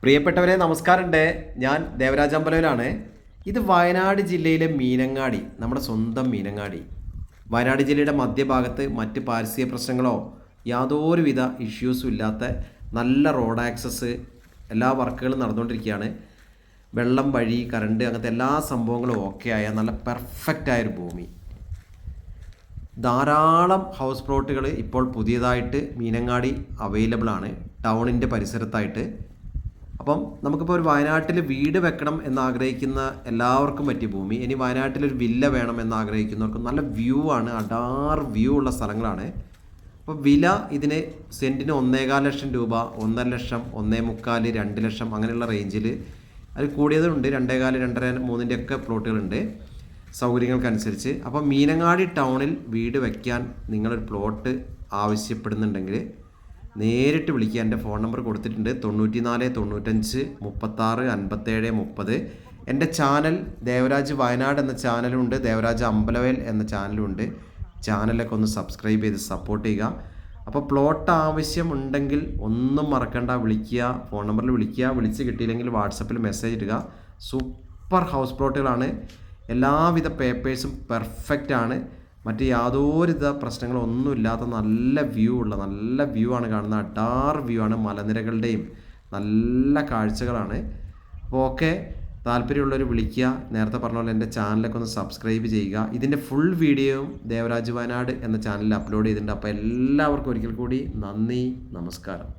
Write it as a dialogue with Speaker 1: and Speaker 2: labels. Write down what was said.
Speaker 1: പ്രിയപ്പെട്ടവരെ നമസ്കാരമുണ്ട്. ഞാൻ ദേവരാജ് അമ്പലവരാണ് ഇത് വയനാട് ജില്ലയിലെ മീനങ്ങാടി നമ്മുടെ സ്വന്തം മീനങ്ങാടി. വയനാട് ജില്ലയുടെ മധ്യഭാഗത്ത് മറ്റ് പാരിസ്ഥിതിക പ്രശ്നങ്ങളോ യാതൊരുവിധ ഇഷ്യൂസും ഇല്ലാത്ത നല്ല റോഡ് ആക്സസ് എല്ലാ വർക്കുകളും നടന്നുകൊണ്ടിരിക്കുകയാണ്. വെള്ളം വഴി കറണ്ട് അങ്ങനത്തെ എല്ലാ സംഭവങ്ങളും ഓക്കെ ആയ നല്ല പെർഫെക്റ്റ് ആയൊരു ഭൂമി. ധാരാളം ഹൗസ് പ്ലോട്ടുകൾ ഇപ്പോൾ പുതിയതായിട്ട് മീനങ്ങാടി അവൈലബിൾ ആണ് ടൗണിന്റെ പരിസരത്തായിട്ട്. അപ്പം നമുക്കിപ്പോൾ ഒരു വയനാട്ടിൽ വീട് വെക്കണം എന്ന് ആഗ്രഹിക്കുന്ന എല്ലാവർക്കും പറ്റിയ ഭൂമി. ഇനി വയനാട്ടിൽ ഒരു വില്ല വേണം എന്ന് ആഗ്രഹിക്കുന്നവർക്ക് നല്ല വ്യൂ ആണ് അഡാർ വ്യൂ ഉള്ള സ്ഥലങ്ങളാണ്. അപ്പോൾ വില ഇതിന് സെന്റിന് ഒന്നേകാൽ ലക്ഷം രൂപ ഒന്നര ലക്ഷം ഒന്നേ മുക്കാൽ രണ്ട് ലക്ഷം അങ്ങനെയുള്ള റേഞ്ചിൽ അത് കൂടിയതുണ്ട്. രണ്ടേകാൽ രണ്ടര മൂന്നിന്റെ ഒക്കെ പ്ലോട്ടുകളുണ്ട് സൗകര്യങ്ങൾക്കനുസരിച്ച്. അപ്പോൾ മീനങ്ങാടി ടൗണിൽ വീട് വയ്ക്കാൻ നിങ്ങളൊരു പ്ലോട്ട് ആവശ്യപ്പെടുന്നുണ്ടെങ്കിൽ നേരിട്ട് വിളിക്കുക. എന്റെ ഫോൺ നമ്പർ കൊടുത്തിട്ടുണ്ട്. തൊണ്ണൂറ്റി നാല് തൊണ്ണൂറ്റഞ്ച് മുപ്പത്താറ് അൻപത്തേഴ് മുപ്പത്. എന്റെ ചാനൽ ദേവരാജ് വയനാട് എന്ന ചാനലുണ്ട്. ദേവരാജ് അമ്പലവേൽ എന്ന ചാനലുണ്ട്. ചാനലൊക്കെ ഒന്ന് സബ്സ്ക്രൈബ് ചെയ്ത് സപ്പോർട്ട് ചെയ്യുക. അപ്പോൾ പ്ലോട്ട് ആവശ്യമുണ്ടെങ്കിൽ ഒന്നും മറക്കണ്ട. വിളിക്കുക ഫോൺ നമ്പറിൽ വിളിക്കുക. വിളിച്ച് കിട്ടിയില്ലെങ്കിൽ വാട്സപ്പിൽ മെസ്സേജ് ഇടുക. സൂപ്പർ ഹൗസ് പ്ലോട്ടുകളാണ് എല്ലാവിധ പേപ്പേഴ്സും പെർഫെക്റ്റ് ആണ്. മറ്റ് യാതൊരുവിധ പ്രശ്നങ്ങളും ഒന്നുമില്ലാത്ത നല്ല വ്യൂ ഉള്ള നല്ല വ്യൂ ആണ് കാണുന്നത്. അഡാർ വ്യൂ ആണ് മലനിരകളുടെയും നല്ല കാഴ്ചകളാണ്. അപ്പോൾ ഓക്കെ താല്പര്യമുള്ളവർ വിളിക്കുക. നേരത്തെ പറഞ്ഞ പോലെ എന്റെ ചാനലൊക്കെ ഒന്ന് സബ്സ്ക്രൈബ് ചെയ്യുക. ഇതിന്റെ ഫുൾ വീഡിയോയും ദേവരാജ് വയനാട് എന്ന ചാനലിൽ അപ്ലോഡ് ചെയ്തിട്ടുണ്ട്. അപ്പോൾ എല്ലാവർക്കും ഒരിക്കൽ കൂടി നന്ദി നമസ്കാരം.